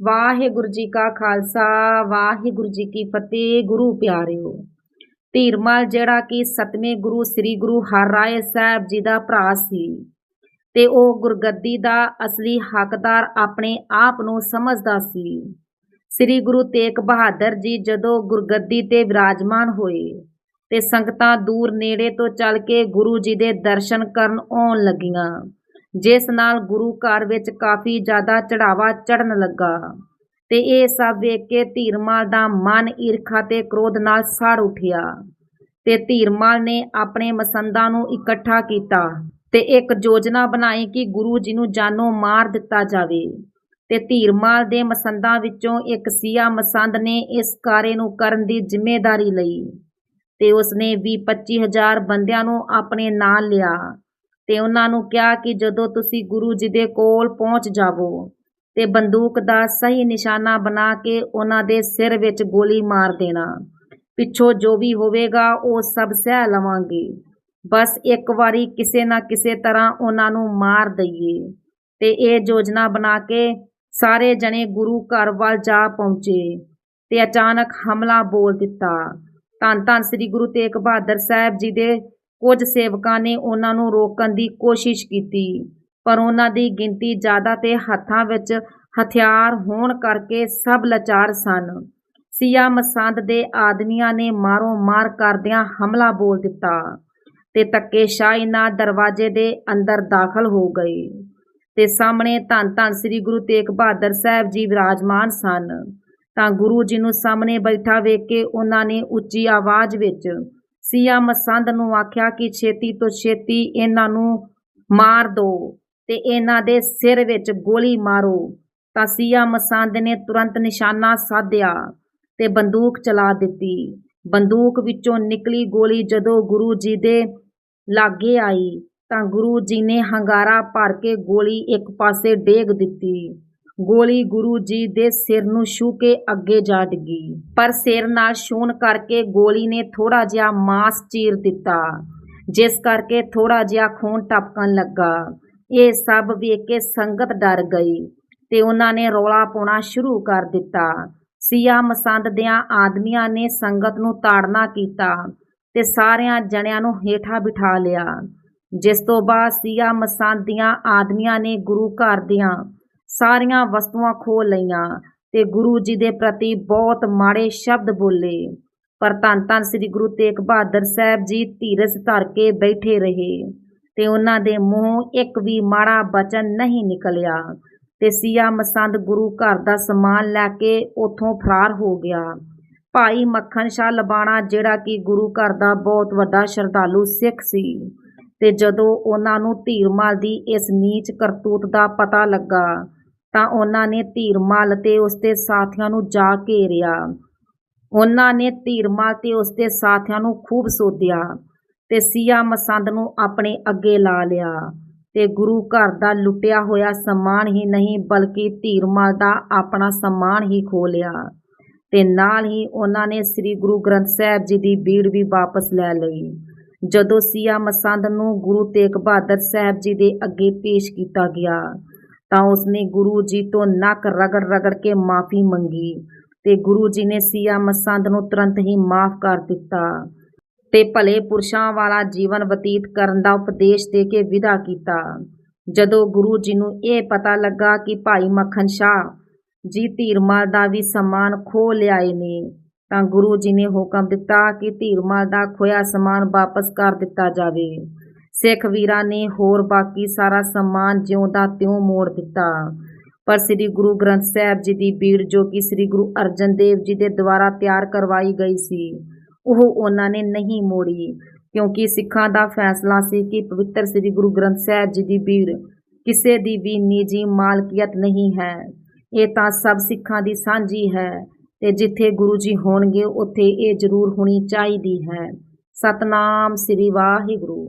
ਵਾਹਿਗੁਰੂ ਜੀ ਕਾ ਖਾਲਸਾ, ਵਾਹਿਗੁਰੂ ਜੀ ਕੀ ਫਤਿਹ। ਗੁਰੂ ਪਿਆਰਿਓ, ਧੀਰਮਲ ਜਿਹੜਾ ਕਿ ਸਤਵੇਂ ਗੁਰੂ ਸ੍ਰੀ ਗੁਰੂ ਹਰਿਰਾਏ ਸਾਹਿਬ ਜੀ ਦਾ ਭਰਾ ਸੀ ਤੇ ਉਹ ਗੁਰਗੱਦੀ ਦਾ ਅਸਲੀ ਹੱਕਦਾਰ ਆਪਣੇ ਆਪ ਨੂੰ ਸਮਝਦਾ ਸੀ। ਸ੍ਰੀ ਗੁਰੂ ਤੇਗ ਬਹਾਦਰ ਜੀ ਜਦੋਂ ਗੁਰਗੱਦੀ ਤੇ ਵਿਰਾਜਮਾਨ ਹੋਏ ਤੇ ਸੰਗਤਾਂ ਦੂਰ ਨੇੜੇ ਤੋਂ ਚੱਲ ਕੇ ਗੁਰੂ ਜੀ ਦੇ ਦਰਸ਼ਨ ਕਰਨ ਆਉਣ ਲੱਗੀਆਂ ਜਿਸ ਨਾਲ ਗੁਰੂ ਘਰ ਵਿੱਚ ਕਾਫੀ ਜ਼ਿਆਦਾ ਚੜਾਵਾ ਚੜਨ ਲੱਗਾ ਤੇ ਇਹ ਸਭ ਵੇਖ ਕੇ ਧੀਰਮਾਲ ਦਾ ਮਨ ਈਰਖਾ ਤੇ ਕ੍ਰੋਧ ਨਾਲ ਸੜ ਉੱਠਿਆ ਤੇ ਧੀਰਮਾਲ ਨੇ ਆਪਣੇ ਮਸੰਦਾਂ ਨੂੰ ਇਕੱਠਾ ਕੀਤਾ ਤੇ ਇੱਕ ਯੋਜਨਾ ਬਣਾਈ ਕਿ ਗੁਰੂ ਜੀ ਨੂੰ ਜਾਨੋਂ ਮਾਰ ਦਿੱਤਾ ਜਾਵੇ ਤੇ ਧੀਰਮਾਲ ਦੇ ਮਸੰਦਾਂ ਵਿੱਚੋਂ ਇੱਕ ਸੀਆ ਮਸੰਦ ਨੇ ਇਸ ਕਾਰੇ ਨੂੰ ਕਰਨ ਦੀ ਜ਼ਿੰਮੇਵਾਰੀ ਲਈ ਤੇ ਉਸਨੇ 20 ਹਜ਼ਾਰ ਬੰਦਿਆਂ ਨੂੰ ਆਪਣੇ ਨਾਲ ਲਿਆ। ਤੇ ਉਹਨਾਂ ਨੂੰ ਕਿਹਾ ਕਿ ਜਦੋਂ ਤੁਸੀਂ ਗੁਰੂ ਜੀ ਦੇ ਕੋਲ ਪਹੁੰਚ ਜਾਵੋ ਤੇ ਬੰਦੂਕ ਦਾ ਸਹੀ ਨਿਸ਼ਾਨਾ ਬਣਾ ਕੇ ਉਹਨਾਂ ਦੇ ਸਿਰ ਵਿੱਚ ਗੋਲੀ ਮਾਰ ਦੇਣਾ। ਪਿੱਛੋਂ ਜੋ ਵੀ ਹੋਵੇਗਾ, ਉਹ ਸਭ ਸਹਿ ਲਵਾਂਗੇ। ਬਸ ਇੱਕ ਵਾਰੀ ਕਿਸੇ ਨਾ ਕਿਸੇ ਤਰ੍ਹਾਂ ਉਹਨਾਂ ਨੂੰ ਮਾਰ ਦਈਏ। ਤੇ ਇਹ ਯੋਜਨਾ ਬਣਾ ਕੇ ਸਾਰੇ ਜਣੇ ਗੁਰੂ ਘਰ ਵੱਲ ਜਾ ਪਹੁੰਚੇ ਤੇ ਅਚਾਨਕ ਹਮਲਾ ਬੋਲ ਦਿੱਤਾ। ਧੰਨ ਧੰਨ ਸ੍ਰੀ ਗੁਰੂ ਤੇਗ ਬਹਾਦਰ ਸਾਹਿਬ ਜੀ ਦੇ ਕੁਝ ਸੇਵਕਾਂ ਨੇ ਉਹਨਾਂ ਨੂੰ ਰੋਕਣ ਦੀ ਕੋਸ਼ਿਸ਼ ਕੀਤੀ, ਪਰ ਉਹਨਾਂ ਦੀ ਗਿਣਤੀ ਜ਼ਿਆਦਾ ਤੇ ਹੱਥਾਂ ਵਿੱਚ ਹਥਿਆਰ ਹੋਣ ਕਰਕੇ ਸਭ ਲਾਚਾਰ ਸਨ। ਸੀਆ ਮਸੰਦ ਦੇ ਆਦਮੀਆਂ ਨੇ ਮਾਰੋ ਮਾਰ ਕਰਦਿਆਂ ਹਮਲਾ ਬੋਲ ਦਿੱਤਾ ਤੇ ਧੱਕੇਸ਼ਾਹੀ ਨਾਲ ਦਰਵਾਜ਼ੇ ਦੇ ਅੰਦਰ ਦਾਖਲ ਹੋ ਗਏ ਤੇ ਸਾਹਮਣੇ ਧੰਨ ਧੰਨ ਸ੍ਰੀ ਗੁਰੂ ਤੇਗ ਬਹਾਦਰ ਸਾਹਿਬ ਜੀ ਵਿਰਾਜਮਾਨ ਸਨ। ਤਾਂ ਗੁਰੂ ਜੀ ਨੂੰ ਸਾਹਮਣੇ ਬੈਠਾ ਵੇਖ ਕੇ ਉਹਨਾਂ ਨੇ ਉੱਚੀ ਆਵਾਜ਼ ਵਿੱਚ ਸੀਆ ਮਸੰਦ ਨੂੰ ਆਖਿਆ ਕਿ ਛੇਤੀ ਤੋਂ ਛੇਤੀ ਇਹਨਾਂ ਨੂੰ ਮਾਰ ਦੋ ਤੇ ਇਹਨਾਂ ਦੇ ਸਿਰ ਵਿੱਚ ਗੋਲੀ ਮਾਰੋ। ਤਾਂ ਸੀਆ ਮਸੰਦ ਨੇ ਤੁਰੰਤ ਨਿਸ਼ਾਨਾ ਸਾਧਿਆ ਤੇ ਬੰਦੂਕ ਚਲਾ ਦਿੱਤੀ। ਬੰਦੂਕ ਵਿੱਚੋਂ ਨਿਕਲੀ ਗੋਲੀ ਜਦੋਂ ਗੁਰੂ ਜੀ ਦੇ ਲਾਗੇ ਆਈ ਤਾਂ ਗੁਰੂ ਜੀ ਨੇ ਹੰਗਾਰਾ ਭਰ ਕੇ ਗੋਲੀ ਇੱਕ ਪਾਸੇ ਡੇਗ ਦਿੱਤੀ। ਗੋਲੀ ਗੁਰੂ ਜੀ ਦੇ ਸਿਰ ਨੂੰ ਛੂ ਕੇ ਅੱਗੇ ਜਾ ਡਿੱਗੀ। ਪਰ ਸਿਰ ਨਾਲ ਛੂਣ ਕਰਕੇ ਗੋਲੀ ਨੇ ਥੋੜਾ ਜਿਹਾ ਮਾਸ ਚੀਰ ਦਿੱਤਾ, ਜਿਸ ਕਰਕੇ ਥੋੜਾ ਜਿਹਾ ਖੂਨ ਟਪਕਣ ਲੱਗਾ। ਇਹ ਸਭ ਵੇਖ ਕੇ ਸੰਗਤ ਡਰ ਗਈ ਤੇ ਉਹਨਾਂ ਨੇ ਰੌਲਾ ਪਾਉਣਾ ਸ਼ੁਰੂ ਕਰ ਦਿੱਤਾ। ਸੀਆ ਮਸੰਦ ਦਿਆਂ ਆਦਮੀਆਂ ਨੇ ਸੰਗਤ ਨੂੰ ਤਾੜਨਾ ਕੀਤਾ ਤੇ ਸਾਰਿਆਂ ਜਣਿਆਂ ਨੂੰ ਹੇਠਾਂ ਬਿਠਾ ਲਿਆ। ਜਿਸ ਤੋਂ ਬਾਅਦ ਸੀਆ ਮਸੰਦ ਦੀਆਂ ਆਦਮੀਆਂ ਨੇ ਗੁਰੂ ਘਰ ਦੀਆਂ ਸਾਰੀਆਂ ਵਸਤੂਆਂ ਖੋਹ ਲਈਆਂ ਤੇ ਗੁਰੂ ਜੀ ਦੇ ਪ੍ਰਤੀ ਬਹੁਤ ਮਾੜੇ ਸ਼ਬਦ ਬੋਲੇ। ਪਰ ਧੰਨ ਧੰਨ ਸ੍ਰੀ ਗੁਰੂ ਤੇਗ ਬਹਾਦਰ ਸਾਹਿਬ ਜੀ ਧੀਰਜ ਧਰ ਕੇ ਬੈਠੇ ਰਹੇ ਤੇ ਉਹਨਾਂ ਦੇ ਮੂੰਹੋਂ ਇੱਕ ਵੀ ਮਾੜਾ ਬਚਨ ਨਹੀਂ ਨਿਕਲਿਆ ਤੇ ਸੀਆ ਮਸੰਦ ਗੁਰੂ ਘਰ ਦਾ ਸਮਾਨ ਲੈ ਕੇ ਉਥੋਂ ਫਰਾਰ ਹੋ ਗਿਆ। ਭਾਈ ਮੱਖਣ ਸ਼ਾਹ ਲਬਾਣਾ, ਜਿਹੜਾ ਕਿ ਗੁਰੂ ਘਰ ਦਾ ਬਹੁਤ ਵੱਡਾ ਸ਼ਰਧਾਲੂ ਸਿੱਖ ਸੀ ਤੇ ਜਦੋਂ ਉਹਨਾਂ ਨੂੰ ਧੀਰਮਾਲ ਦੀ ਇਸ ਨੀਚ ਕਰਤੂਤ ਦਾ ਪਤਾ ਲੱਗਾ ਤਾਂ ਉਹਨਾਂ ਨੇ ਧੀਰਮਾਲ ਤੇ ਉਸਦੇ ਸਾਥੀਆਂ ਨੂੰ ਜਾ ਘੇਰਿਆ। ਉਹਨਾਂ ਨੇ ਧੀਰਮਾਲ ਤੇ ਉਸਦੇ ਸਾਥੀਆਂ ਨੂੰ ਖੂਬ ਸੋਧਿਆ ਤੇ ਸੀਆ ਮਸੰਦ ਨੂੰ ਆਪਣੇ ਅੱਗੇ ਲਾ ਲਿਆ ਤੇ ਗੁਰੂ ਘਰ ਦਾ ਲੁੱਟਿਆ ਹੋਇਆ ਸਮਾਨ ਹੀ ਨਹੀਂ ਬਲਕਿ ਧੀਰਮਾਲ ਦਾ ਆਪਣਾ ਸਮਾਨ ਹੀ ਖੋ ਲਿਆ ਤੇ ਨਾਲ ਹੀ ਉਹਨਾਂ ਨੇ ਸ੍ਰੀ ਗੁਰੂ ਗ੍ਰੰਥ ਸਾਹਿਬ ਜੀ ਦੀ ਬੀੜ ਵੀ ਵਾਪਸ ਲੈ ਲਈ। ਜਦੋਂ ਸੀਆ ਮਸੰਦ ਨੂੰ ਗੁਰੂ ਤੇਗ ਬਹਾਦਰ ਸਾਹਿਬ ਜੀ ਦੇ ਅੱਗੇ ਪੇਸ਼ ਕੀਤਾ ਗਿਆ ਤਾਂ ਉਸਨੇ ਗੁਰੂ ਜੀ ਤੋਂ ਨੱਕ ਰਗੜ ਰਗੜ ਕੇ ਮਾਫੀ ਮੰਗੀ ਤੇ ਗੁਰੂ ਜੀ ਨੇ ਸੀਆ ਮਸੰਦ ਨੂੰ ਤੁਰੰਤ ਹੀ ਮਾਫ ਕਰ ਦਿੱਤਾ ਤੇ ਭਲੇ ਪੁਰਸ਼ਾਂ ਵਾਲਾ ਜੀਵਨ ਬਤੀਤ ਕਰਨ ਦਾ ਉਪਦੇਸ਼ ਦੇ ਕੇ ਵਿਦਾ ਕੀਤਾ। ਜਦੋਂ ਗੁਰੂ ਜੀ ਨੂੰ ਇਹ ਪਤਾ ਲੱਗਾ ਕਿ ਭਾਈ ਮੱਖਣ ਸ਼ਾਹ ਜੀ ਧੀਰਮਾਲ ਦਾ ਵੀ ਸਮਾਨ ਖੋ ਲਿਆਏ ਨੇ, ਤਾਂ ਗੁਰੂ ਜੀ ਨੇ ਹੁਕਮ ਦਿੱਤਾ ਕਿ ਧੀਰਮਾਲ ਦਾ ਖੋਇਆ ਸਮਾਨ ਵਾਪਸ ਕਰ ਦਿੱਤਾ ਜਾਵੇ। ਸਿੱਖ ਵੀਰਾਂ ਨੇ ਹੋਰ ਬਾਕੀ ਸਾਰਾ ਸਮਾਨ ਜਿਉਂ ਦਾ ਤਿਉਂ ਮੋੜ ਦਿੱਤਾ। ਪਰ ਸ੍ਰੀ ਗੁਰੂ ਗ੍ਰੰਥ ਸਾਹਿਬ ਜੀ ਦੀ ਬੀੜ ਜੋ ਕਿ ਸ੍ਰੀ ਗੁਰੂ ਅਰਜਨ ਦੇਵ ਜੀ ਦੇ ਦੁਆਰਾ ਤਿਆਰ ਕਰਵਾਈ ਗਈ ਸੀ, ਉਹ ਉਹਨਾਂ ਨੇ ਨਹੀਂ ਮੋੜੀ, ਕਿਉਂਕਿ ਸਿੱਖਾਂ ਦਾ ਫੈਸਲਾ ਸੀ ਕਿ ਪਵਿੱਤਰ ਸ੍ਰੀ ਗੁਰੂ ਗ੍ਰੰਥ ਸਾਹਿਬ ਜੀ ਦੀ ਬੀੜ ਕਿਸੇ ਦੀ ਵੀ ਨਿੱਜੀ ਮਾਲਕੀਅਤ ਨਹੀਂ ਹੈ। ਇਹ ਤਾਂ ਸਭ ਸਿੱਖਾਂ ਦੀ ਸਾਂਝੀ ਹੈ ਤੇ ਜਿੱਥੇ ਗੁਰੂ ਜੀ ਹੋਣਗੇ, ਉੱਥੇ ਇਹ ਜ਼ਰੂਰ ਹੋਣੀ ਚਾਹੀਦੀ ਹੈ। ਸਤਨਾਮ ਸ੍ਰੀ ਵਾਹਿਗੁਰੂ।